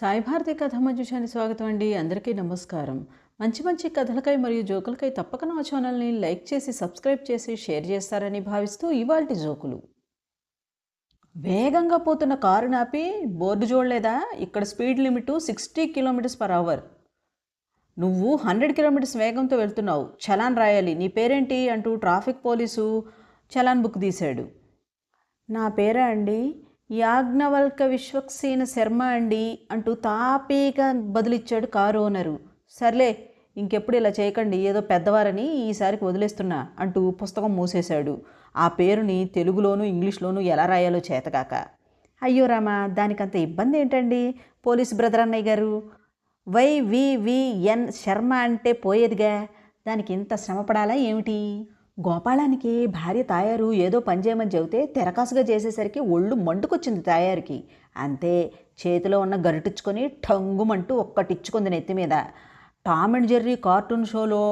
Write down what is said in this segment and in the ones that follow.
సాయి భారతి కథ మంజుషాని స్వాగతం అండి. అందరికీ నమస్కారం. మంచి మంచి కథలకై మరియు జోకులకై తప్పక నా ఛానల్ని లైక్ చేసి సబ్స్క్రైబ్ చేసి షేర్ చేస్తారని భావిస్తూ ఇవాల్టి జోకులు. వేగంగా పోతున్న కారు నాపి బోర్డు చూడలేదా? ఇక్కడ speed limit sixty kilometres per hour. నువ్వు హండ్రెడ్ కిలోమీటర్స్ వేగంతో వెళ్తున్నావు. చలాన్ రాయాలి. నీ పేరేంటి? అంటూ ట్రాఫిక్ పోలీసు చలాన్ బుక్ తీశాడు. నా పేరా అండి? యాజ్ఞవల్క విశ్వక్సేన శర్మ అండి అంటూ తాపీగా బదులిచ్చాడు కారు ఓనరు. సర్లే ఇంకెప్పుడు ఇలా చేయకండి ఏదో పెద్దవారని ఈసారికి వదిలేస్తున్నా అంటూ పుస్తకం మూసేశాడు. ఆ పేరుని తెలుగులోను ఇంగ్లీష్లోనూ ఎలా రాయాలో చేతకాక అయ్యో రామా దానికంత ఇబ్బంది ఏంటండి? పోలీస్ బ్రదర్ అన్నయ్య గారు వైవివిఎన్ వి ఎన్ శర్మ అంటే పోయేదిగా? దానికి ఇంత శ్రమపడాలా ఏమిటి? గోపాలానికి భార్య తాయారు ఏదో పని చేయమని చెబితే తెరకాసుగా చేసేసరికి ఒళ్ళు మండుకొచ్చింది తాయారుకి. అంతే చేతిలో ఉన్న గరిటిచ్చుకొని టంగుమంటూ ఒక్కటిచ్చుకుంది నెత్తి మీద. టామ్ అండ్ జెర్రీ కార్టూన్ షోలో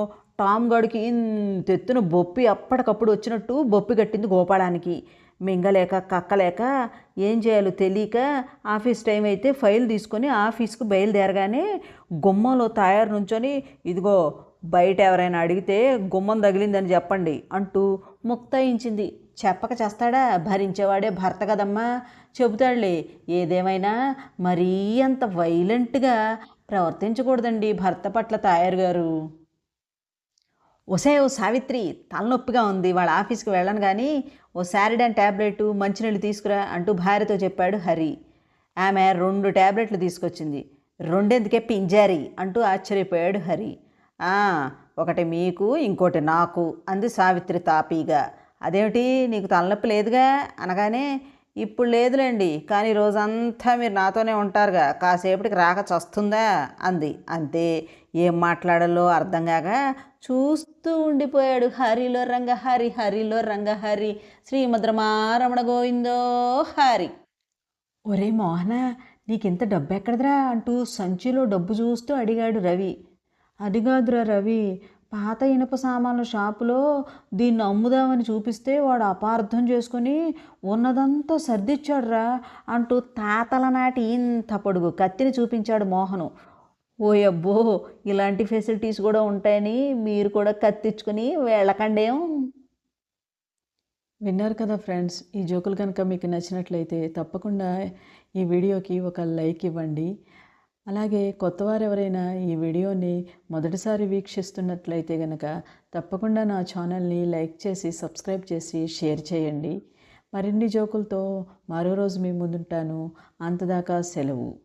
టామ్ గడికి ఇంతెత్తున బొప్పి అప్పటికప్పుడు వచ్చినట్టు బొప్పి కట్టింది గోపాలానికి. మింగలేక కక్కలేక ఏం చేయాలో తెలియక ఆఫీస్ టైం అయితే ఫైల్ తీసుకొని ఆఫీస్కు బయలుదేరగానే గుమ్మంలో తయారు నుంచొని ఇదిగో బయట ఎవరైనా అడిగితే గుమ్మం తగిలిందని చెప్పండి అంటూ ముక్తాయించింది. చెప్పక చేస్తాడా? భరించేవాడే భర్త కదమ్మా? చెబుతాడులే. ఏదేమైనా మరీ అంత వైలెంట్గా ప్రవర్తించకూడదండి భర్త పట్ల తాయారు గారు. ఒసే ఓ సావిత్రి తలనొప్పిగా ఉంది. వాళ్ళ ఆఫీస్కి వెళ్ళను కానీ ఓ శారిడాన్ ట్యాబ్లెట్ మంచినీళ్ళు తీసుకురా అంటూ భార్యతో చెప్పాడు హరి. ఆమె రెండు ట్యాబ్లెట్లు తీసుకొచ్చింది. రెండెందుకే పింజారి? అంటూ ఆశ్చర్యపోయాడు హరి. ఒకటి మీకు ఇంకోటి నాకు అంది సావిత్రి తాపీగా. అదేమిటి? నీకు తలనొప్పి లేదుగా? అనగానే ఇప్పుడు లేదులేండి కానీ రోజంతా మీరు నాతోనే ఉంటారుగా కాసేపటికి రాక చస్తుందా? అంది. అంతే ఏం మాట్లాడాలో అర్థం కాక చూస్తూ ఉండిపోయాడు. హరిలో రంగ హరి హరిలో రంగ హరి శ్రీమద్రమారమణ గోవిందో హరి. ఒరే మోహన నీకింత డబ్బు ఎక్కడదరా అంటూ సంచిలో డబ్బు చూస్తూ అడిగాడు రవి. అది కాదురా రవి పాత ఇనుప సామాన్ల షాపులో దీన్ని అమ్ముదామని చూపిస్తే వాడు అపార్థం చేసుకొని ఉన్నదంతా సర్దిచ్చాడురా అంటూ తాతల నాటి ఇంత పొడుగు కత్తిని చూపించాడు మోహను. ఓ అబ్బో ఇలాంటి ఫెసిలిటీస్ కూడా ఉంటాయని మీరు కూడా కత్తిచ్చుకొని వెళ్ళకండేం? విన్నారు కదా ఫ్రెండ్స్ ఈ జోకులు కనుక మీకు నచ్చినట్లయితే తప్పకుండా ఈ వీడియోకి ఒక లైక్ ఇవ్వండి. అలాగే కొత్తవారు ఎవరైనా ఈ వీడియోని మొదటిసారి వీక్షిస్తున్నట్లయితే కనుక తప్పకుండా నా ఛానల్ని లైక్ చేసి సబ్స్క్రైబ్ చేసి షేర్ చేయండి. మరిన్ని జోకులతో మరో రోజు మీ ముందుంటాను. అంతదాకా సెలవు.